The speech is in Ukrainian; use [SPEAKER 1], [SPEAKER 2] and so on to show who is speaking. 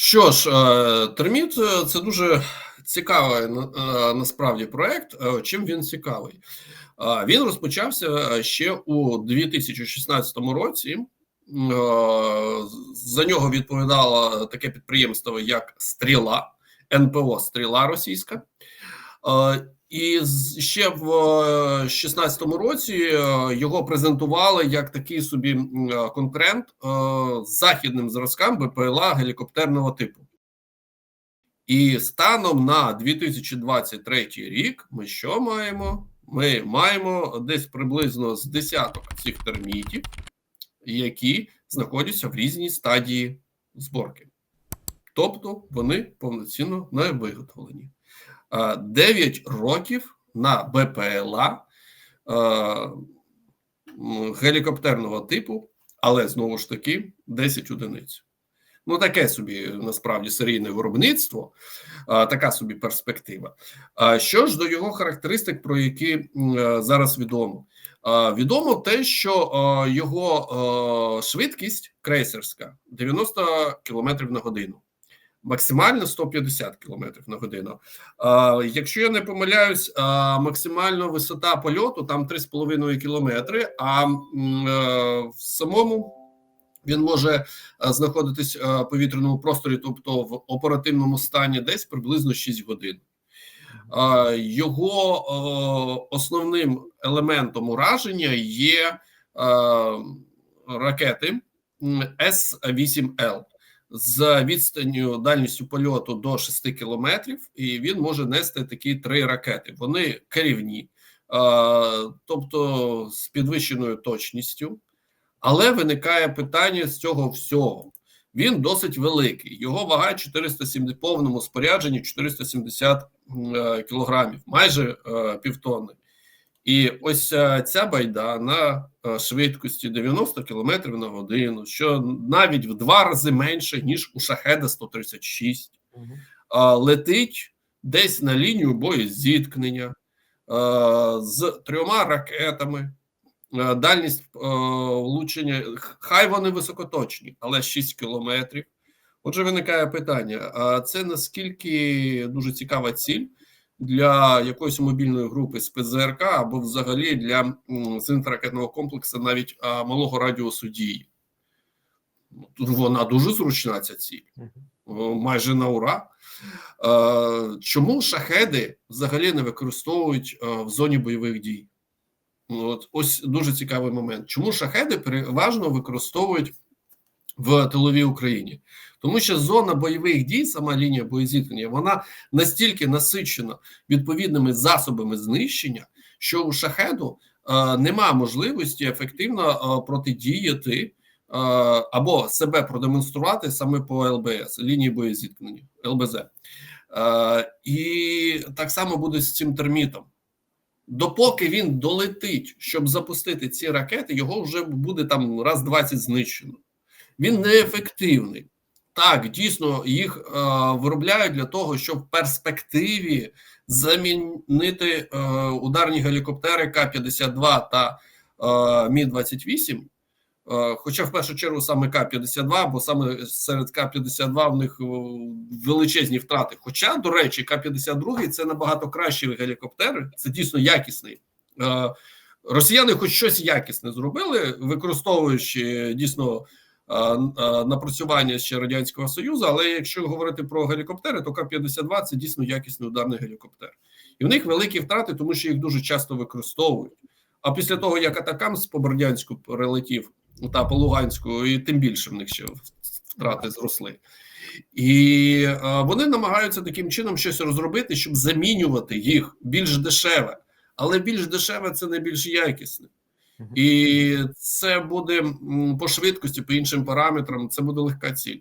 [SPEAKER 1] Що ж, е, терміт е, це дуже цікавий е, насправді проект. Чим він цікавий? Він розпочався ще у 2016 році. За нього відповідало таке підприємство, як Стріла, НПО Стріла Російська. І ще в 2016 році його презентували як такий собі конкурент західним зразкам БПЛА гелікоптерного типу. І станом на 2023 рік ми що маємо? Ми маємо десь приблизно з десяток цих термітів, які знаходяться в різній стадії зборки. Тобто вони повноцінно не виготовлені. 9 років на БПЛА гелікоптерного типу, але знову ж таки 10 одиниць. Ну, таке собі насправді серійне виробництво, така собі перспектива. Що ж до його характеристик, про які зараз відомо? Відомо те, що його швидкість крейсерська 90 км на годину максимально 150 км на годину. Якщо я не помиляюсь, максимальна висота польоту там 3,5 км, а в самому він може знаходитись в повітряному просторі, тобто в оперативному стані, десь приблизно 6 годин. Його основним елементом ураження є ракети С-8Л з відстанню дальністю польоту до 6 кілометрів, і він може нести такі три ракети. Вони керівні, тобто з підвищеною точністю, але виникає питання з цього всього. Він досить великий. Його вага 470 повному спорядженні 470 е, кілограмів, майже е, півтонни. І ось е, ця байда на е, швидкості 90 км на годину, що навіть в два рази менше, ніж у шахеда 136, угу. летить десь на лінію боєзіткнення е, з трьома ракетами. Дальність влучення, хай вони високоточні, але 6 кілометрів. Отже, виникає питання: а це наскільки дуже цікава ціль? Для якоїсь мобільної групи спецЗРК або взагалі для зенітно-ракетного комплексу навіть а, малого радіусу дії. Тут вона дуже зручна, ця ціль, майже на ура. А, чому шахеди взагалі не використовують а, в зоні бойових дій? От Ось дуже цікавий момент. Чому шахеди переважно використовують в тиловій Україні? Тому що зона бойових дій, сама лінія боєзіткнення, вона настільки насичена відповідними засобами знищення, що у шахеду е, нема можливості ефективно е, протидіяти е, або себе продемонструвати саме по ЛБС лінії боєзіткнення ЛБЗ. Е, і так само буде з цим термітом. Допоки він долетить, щоб запустити ці ракети, його вже буде там раз 20 знищено. Він неефективний. Так, дійсно їх е, виробляють для того, щоб в перспективі замінити е, ударні гелікоптери К-52 та е, Мі 28 е, Хоча в першу чергу саме К-52, бо саме серед К-52 в них е, величезні втрати. Хоча, до речі, К-52 це набагато кращі гелікоптери, це дійсно якісний. Е, росіяни, хоч щось якісне зробили, використовуючи дійсно напрацювання ще радянського союзу. Але якщо говорити про гелікоптери, то К-52 це дійсно якісний ударний гелікоптер, і в них великі втрати, тому що їх дуже часто використовують. А після того як атакам з побердянську прилетів та по Луганську, і тим більше в них ще втрати зросли. І а, вони намагаються таким чином щось розробити, щоб замінювати їх більш дешеве, але більш дешеве це не більш якісне. І це буде по швидкості, по іншим параметрам, це буде легка ціль.